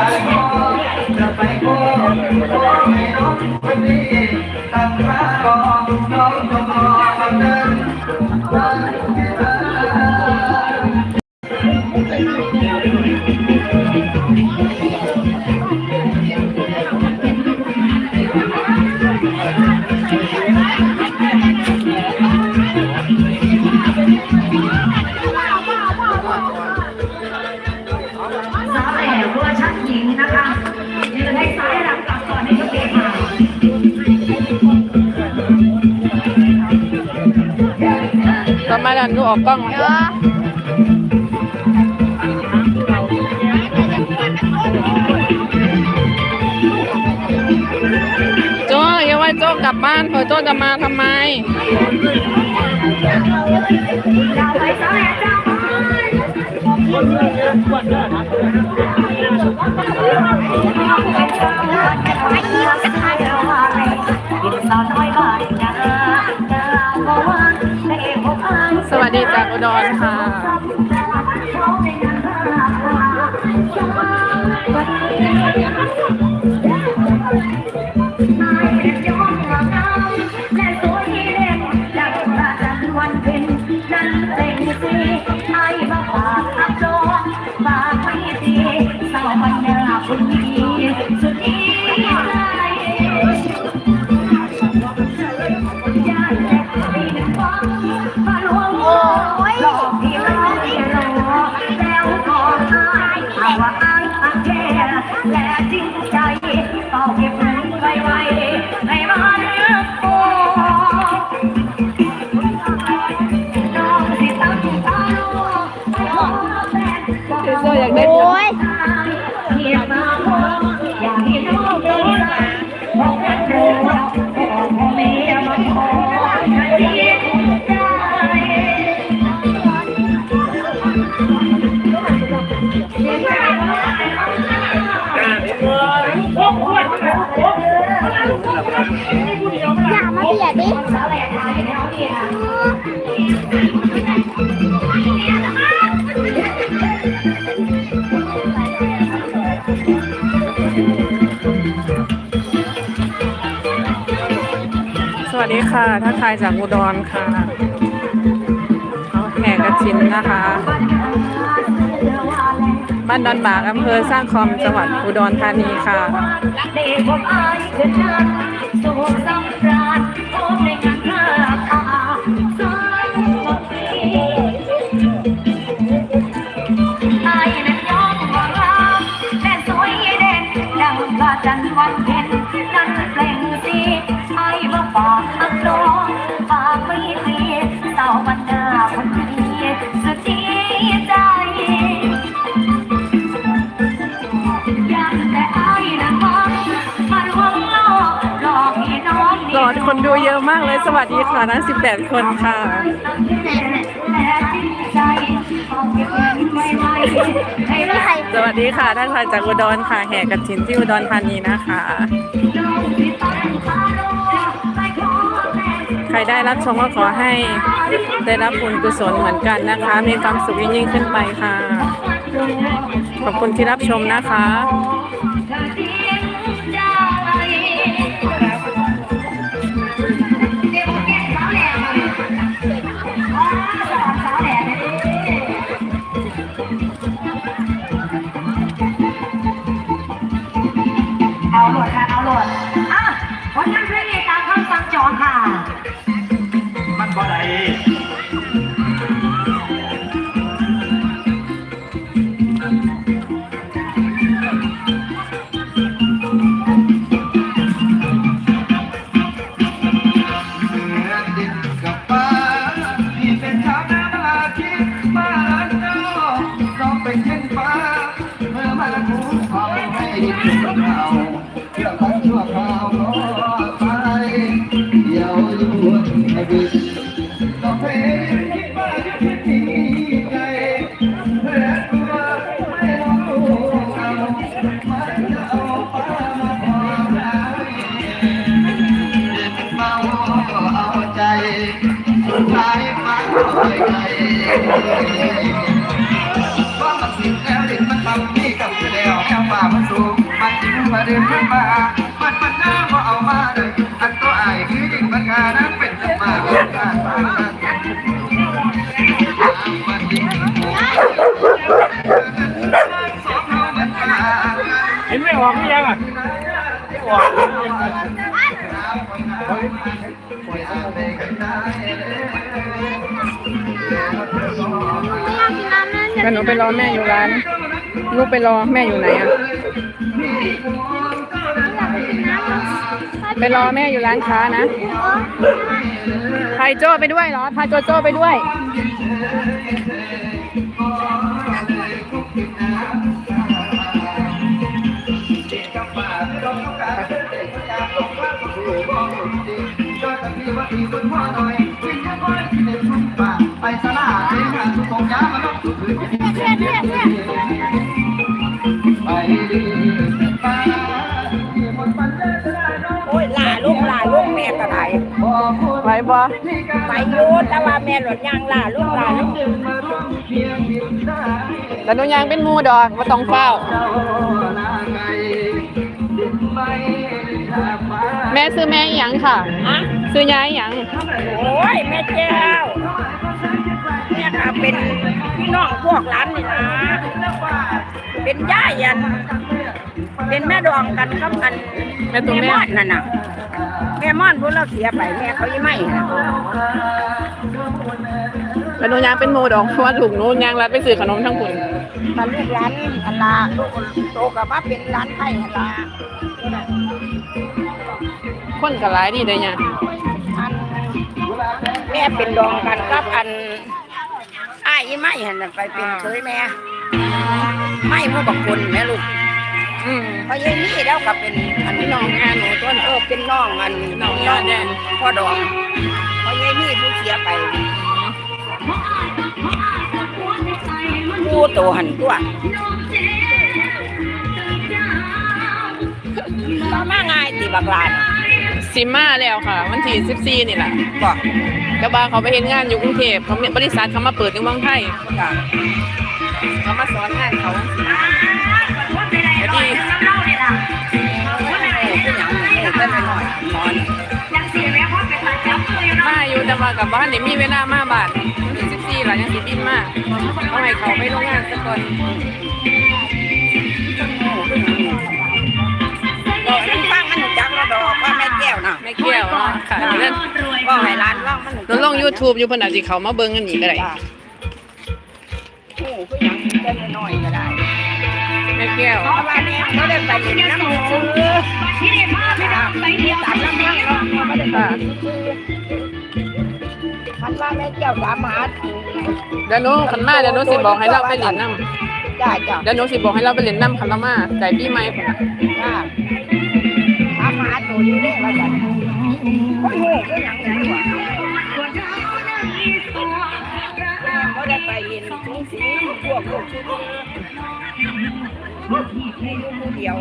Terima kasih. นก็ออกกล้องโจ้อยังว่าโจ้กลับบ้านเผื่อโจ้จะมาทำไมคนเยอะกว่าเดิม ดีจากอุดรค่ะ Thank you. สวัสดีค่ะท้าทายจากอุดรค่ะเอาแห่กระชินนะคะ บ้านดอนบากอำเภอสร้างคอมจังหวัดอุดรธานีค่ะ วันเพ็ญนั้นเปล่งสีไอ้บ่ปอกอักโลฝากไว้ทีเต่าบรนดาคนดีสุดดีใจยันแต่ไอ้นั้มันมังโหลอกนอคนดูเยอะมากเลยสวัสดีค่ะนั้ง18 คนค่ะ สวัสดีค่ะท่านผ่านจากอุดรค่ะแห่กระถินที่อุดรธานีนะคะ ใครได้รับชมก็ขอให้ได้รับบุญกุศลเหมือนกันนะคะ มีความสุขยิ่งขึ้นไปค่ะ ขอบคุณที่รับชมนะคะ ว่ามมันสิบแล้วดินมันต่ำนี่กับคือแล้วแนวป่ามันสูงมันจิ้งมาเดินขึ้นมามันมันหน้าพอเอามาเลยอันตัวอายคือดินมันกานั้นเป็นจัมาเห็นไม่ออกไม่ยังอะไม่ออก งั้นหนูไปรอแม่อยู่ร้าน ลูกไปรอแม่อยู่ไหนอะ ไปรอแม่อยู่ร้านค้านะพาโจ้ไปด้วยเหรอ พาโจโจ้ไปด้วย ไปสลา เองค่ะทุกคนย้ามาลบทุกคืนเพื่อนเพื่อนเพื่อนไปดีไปบนปันเดินได้โอ้ยลาลูกลาลูกแม่ก็ได้พอพูดไปบ่ไปอยู่แต่ว่าแม่หลดยางลาลูกลาลูกดึงมาร่วมเคียงบินได้แล้วหนูยังเป็นหมูดอกมาต้องเฝ้าเจ้าหน้าไงดินไม่ได้มาแม่ซื้อแม่หยังค่ะฮะซื้อยายหยัง โอ้ย แม่เจ้า แม่ก็เป็นพี่น้องพวกหลานนี่นะเป็นย่ายัน เป็นแม่ดองกันกับอันแม่ตัวแม่ ม่อนนั่นน่ะ แม่ม่อนพวกเราเสียไปแม่เขายังไม่น่ะแล้วหนูยังเป็นหมูดอกเพราะว่าลูกหนูยังรับไปซื้อขนมทั้งคุณมาลูกหลานอันลาลูกโตกับมาเป็นหลานไทยอันลาคนก็หลายดีเลยเนี่ยอันแม่เป็นดองกันกับอัน อ้ายอีไม่หันน่ะไปเป็นเคยแม่ไม่ผู้บักคนแม่ลูกอืมเพราะยายนี่แล้วก็เป็นอันน้องงานหนูต้นเออเป็นน้องอันน้องน้องแดงพ่อดองเพราะยายนี่ผู้เสียไปผู้โตหันตัวต่อมาง่ายตีบักลานซิมาแล้วค่ะ วันที่14นี่แหละบอก กระบาเขาไปเห็นงานอยู่กรุงเทพเขามีบริษัทเขามาเปิดในเมืองไทยจ้ะเขามาสอนงานเขาแล้วที่ผู้หญิงผู้เต้นหน่อยนอนมาอยู่แต่ว่ากับบ้านนี่มีเวลามาบ้านวันที่14หลังยังสิบินมาเอาให้เขาไปโรงงานสักก่อนบอกให้ฟังมันหนูจักระดอกว่าแม่แก้วน่ะไม่เกี่ยวเนาะค่ะเรื่องก็ให้ YouTube อยู่เพิ่นอาจสิเขามาเบิ่งกันอีกก็ได้โอ้ผู้หญิงเต้นหน่อยก็ได้ไม่เกี่ยวเพราะว่าเนี่ยเขาได้ไปเรียนน้ำมือซื้อตามน้ำมันเนาะเขาไม่ได้ไปค่ะมันว่าแม่แก้วสามารถเดี๋ยวหนูคันมาเดี๋ยวหนูสิบอกให้เราไปเล่นน้ำจ้าจ้าเดี๋ยวหนูสิบอกให้เราไปเล่นน้ำคันละมาแต่ปีใหม่พุ่นน่ะจ้าสามารถตัวอยู่ได้ว่าจ้ะคนโง่ก็ยังไงวะเขา ได้ไปเรียนทุกสิ่งพวกลูกชิ้นให้ลูกผู้เดียว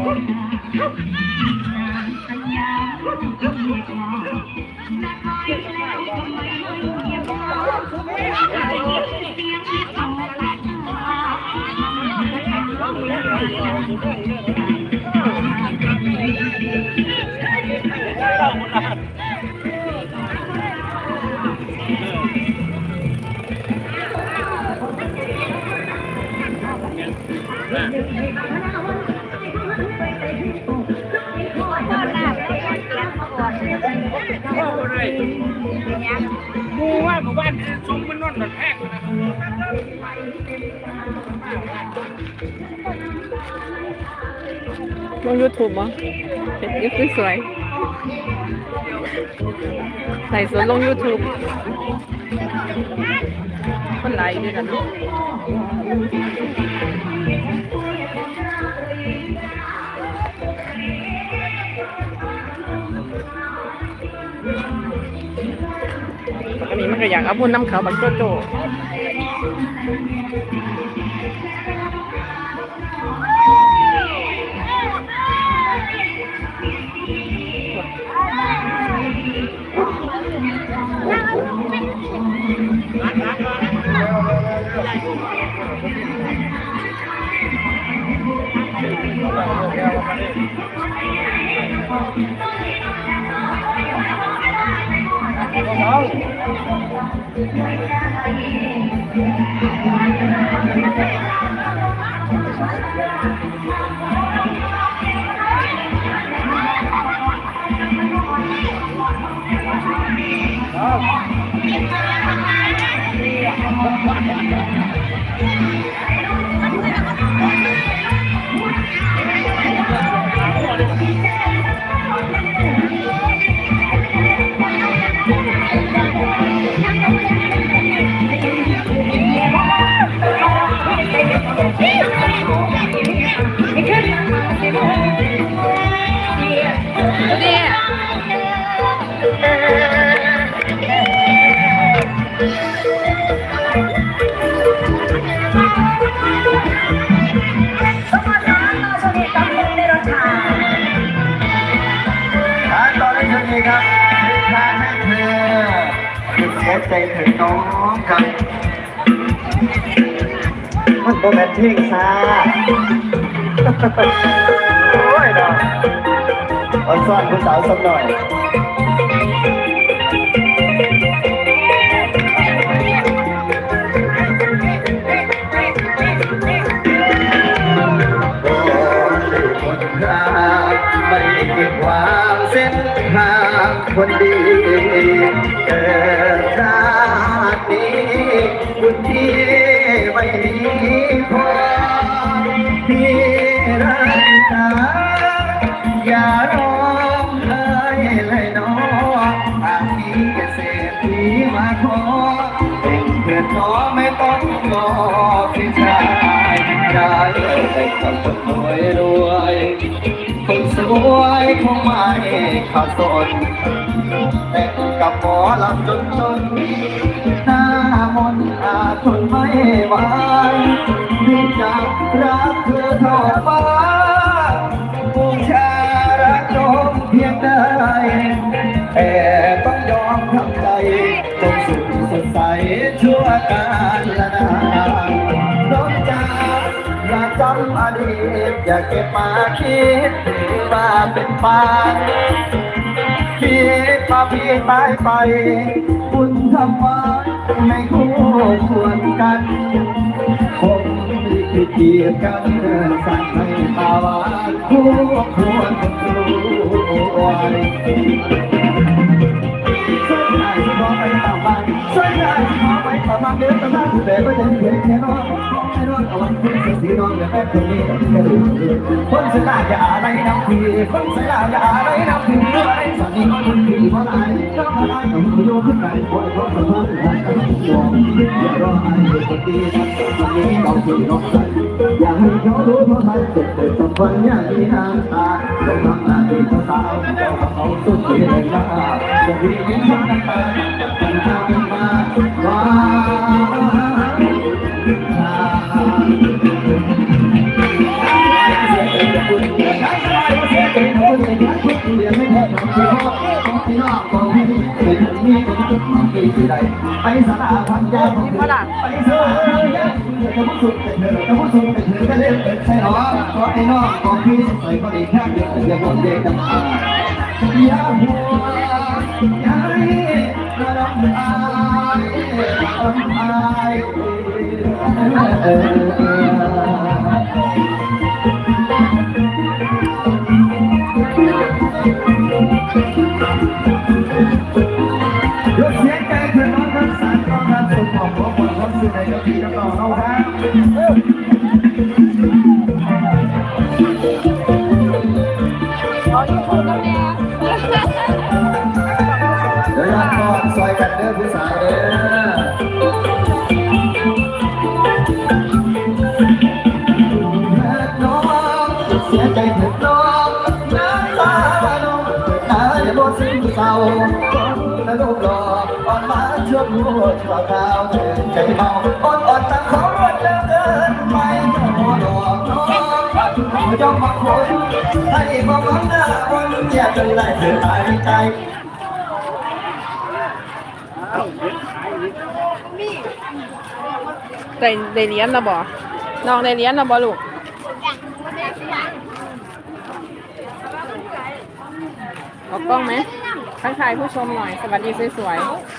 กูว่าหมู่บ้านสมมันนอนหลับแพงเลยนะลง YouTube บ่เห็นคลิปสวยใส่สวนลง YouTube คนหลายอยู่ด้วยกัน มันก็อยากเอาบุญน้ำเขาบักโจโจ ดู ตอนนี้เธอนี้ครับทางให้เธอคือเสียใจเธอน้องกันมันก็เป็นเพลงซาโอ้ยดอกอ่อนซ้อนผู้สาวสักหน่อย คนดีเกิดชาตินี้บุญที่ไม่มีพอที่รักษาอย่าร้องไห้เลยน้องหากมีเศรษฐีมาขอเป็นเพื่อนน้องไม่ต้องรอพี่ชายได้แต่กับคนรวยรวย คนสวยคงไม่ขาดสนแต่กับหมอลำจนจนหน้ามนอาทนไม่ไหวที่จะรักเธอเท่าฟ้าบูชารักจมเพียงใดแต่ต้องยอมทำใจจนสุดสดใสชั่วการละนานน้องจ๋า อย่าจำอดีตอย่าเก็บมาคิดว่าเป็นปานคิดว่าพี่ตายไปบุญทำไว้ไม่คู่ควรกันคงมีที่เกียกันเดินสั่งให้ตาวาคู่ควรคนรวย ช่วยได้ช่วยน้อไปตามบ้านช่วยได้ช่วยน้อไปตามาเดินตามานผู้ใดก็จะเห็นแค่นองแค่น้องเอาไว้คุณเสียสีนองอย่แค่คนนี้แค่ดูคนสลาอย่าอะไรน้ำพีคนสลาอย่าอะไรน้ำพีอะไรสันนิษฐานคนดีเพราะอะไรน้องอะไรต้องโยขึ้นไปโอ้ยเพราะสมองของกันห่วงอย่ารอให้คนดีทำคนนี้ต้องช่วยน้องใจอย่าให้เขารู้เพราะมันเจ็บแต่ต้องคนอย่างนี้น้ำตาต้องทำหน้าที่เขาสาวเขาสุดที่เลยนะจะมีเงินทำน้ำตาจะทำมาว่าไปสถาพันยาของฝรั่งไปเสือยาจะพูดสุดเป็นเธอจะพูดสุดเป็นเธอจะเล่นเป็นใช่หรอเพราะไอ้นอกของพี่ใส่ก็ดีแค่เดียวอย่าบ่นเด็กน้ำตาอย่าหัวอย่าห้ระดับอายระดับอายเออ ยกเสียงใจเพื่อนน้องทั้งสามน้องทั้งสุขของหัวคนคนสุดในยกที่จะต่อเราครั วหัวชั่วคราเถิดใจเมาอ่อนอ่อนตั้งเขารวดเร็วเกินไปหัวหลอกน้องปัดหัวยอมมาคนให้ความหวังหน้าวันแยกกันได้เธอตายใจได้ได้เลี้ยนแล้วบ่น้องได้เลี้ยนแล้วบ่ลูกบกล้องไหมทักทายผู้ชมหน่อย สวัสดีสวยมี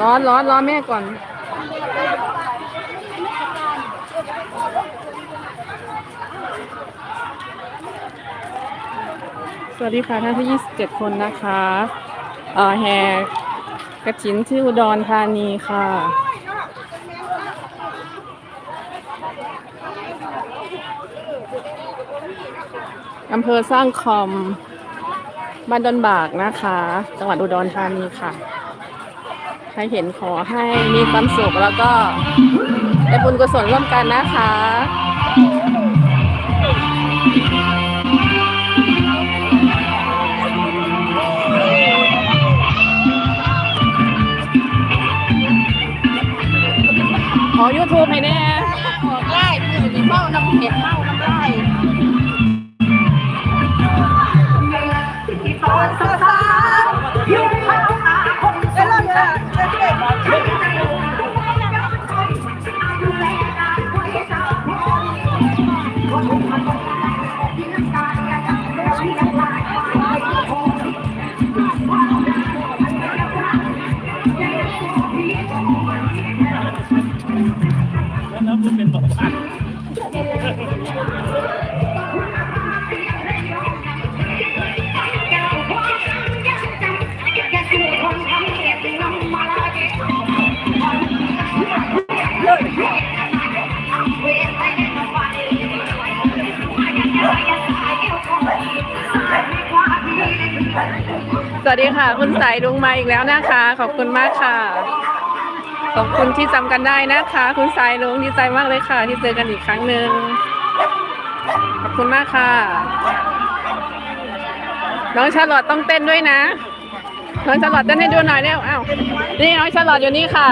ร้อนร้อนร้อนแม่ก่อน สวัสดีค่ะท่านที่27 คนนะคะ เอ่อแห่กระถินที่อุดรธานีค่ะ อำเภอสร้างคอมบ้านดอนบากนะคะ จังหวัดอุดรธานีค่ะ ใครเห็นขอให้มีความสุขแล้วก็ได้บุญกุศลร่วมกันนะคะขอ YouTube ให้แน่ออกไล่มือมีเมาน้ำเห็ดเมาน้ำล วัสดีค่ะ คุณสายลุงมาอีกแล้วนะคะ ขอบคุณมากค่ะ ขอบคุณที่จำกันได้นะคะ คุณสายลุงดีใจมากเลยค่ะ ที่เจอกันอีกครั้งหนึ่งขอบคุณมากค่ะ น้องชาลอตต้องเต้นด้วยนะ น้องชาลอตเต้นให้ดูหน่อยเร็วอ้าวนี่น้องชาลอตอยู่นี่ค่ะ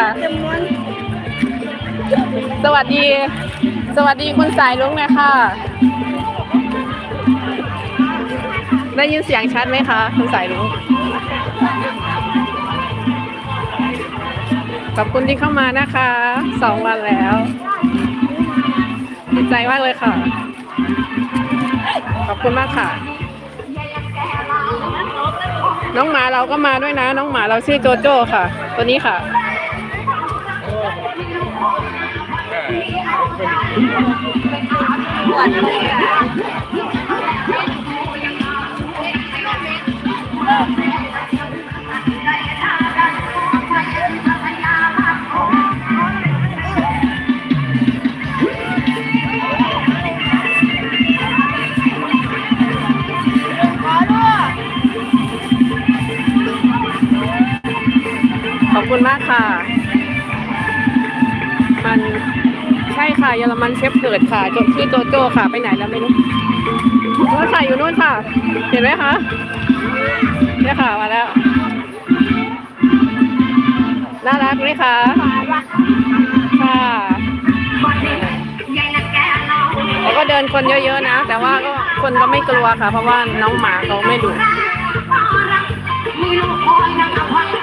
สวัสดี สวัสดีคุณสายลุงเลยค่ะได้ยินเสียงชัดไหมคะคุณสายลุง ขอบคุณที่เข้ามานะคะสองวันแล้วดีใจมากเลยค่ะ ขอบคุณมากค่ะ น้องหมาเราก็มาด้วยนะ น้องหมาเราชื่อโจโจ้ค่ะ ตัวนี้ค่ะปวดเลยอะ ขอบคุณมากค่ะ มันใช่ค่ะเยอรมันเชฟเกิดค่ะจชื่อโจโจ้ค่ะ ไปไหนแล้วไม่รู้นู่นค่ะอยู่นู่นค่ะ เห็นไหมคะเนี่ยค่ะมาแล้ว น่ารักไหมคะค่ะแล้วก็เดินคนเยอะๆนะ แต่ว่าก็คนก็ไม่กลัวค่ะ เพราะว่าน้องหมาเขาไม่ดุมีลูกคอยนะคะ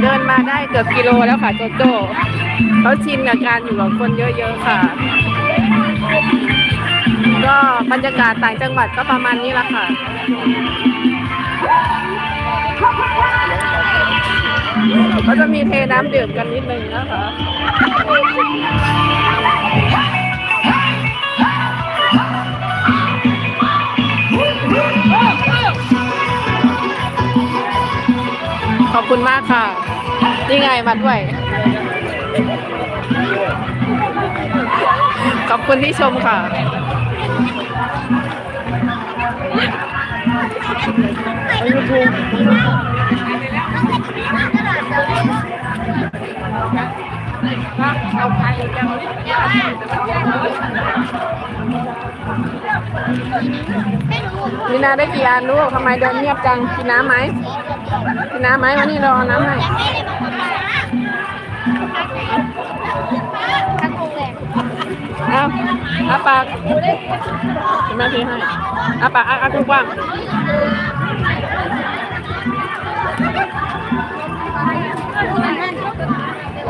เดินมาได้เกือบกิโลแล้วค่ะโจโจ้เขาชินกับการอยู่กับคนเยอะๆค่ะ ก็บรรยากาศต่างจังหวัดก็ประมาณนี้ละค่ะ ก็จะมีเทน้ำดื่มกันนิดนึงนะคะขอบคุณมากค่ะ นี่ไงมาด้วย ขอบคุณที่ชมค่ะ มีนาได้กี่อันลูกทำไมเดินเงียบจัง กินน้ำไหม กินน้ำไหมวันนี้เราเอาน้ำให้เอาอาปากคุณแม่พี่ให้อาปากอาอากว้าง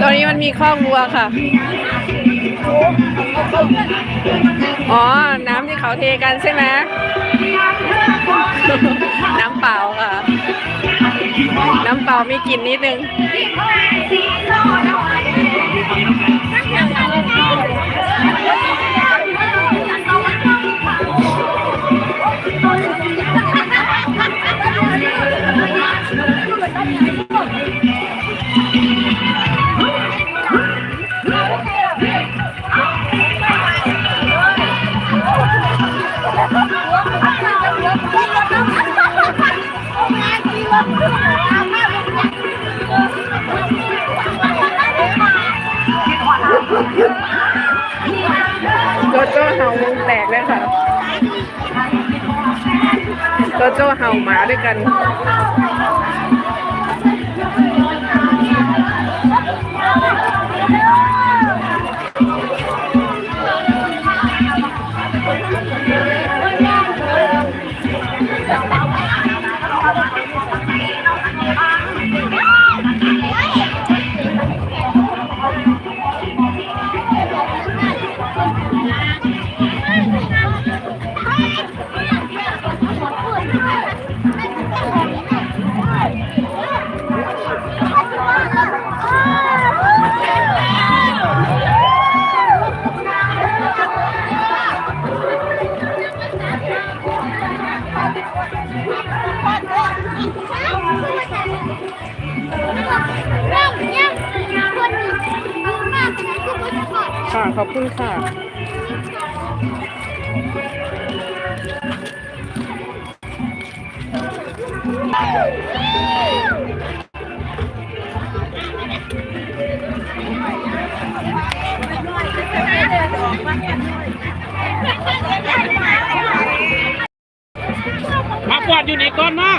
ตอนนี้มันมีข้อกวัวค่ะ อ๋อ น้ำที่เขาเทกันใช่ไหมน้ำเปล่าค่ะ น้ำเปล่ามีกลิ่นนิดนึง โจโจ้เห่าวงแตกเลยค่ะโจโจ้เห่าหมาด้วยกัน ค่ะ ขอบคุณค่ะ มาปวดอยู่นี่ก่อนมา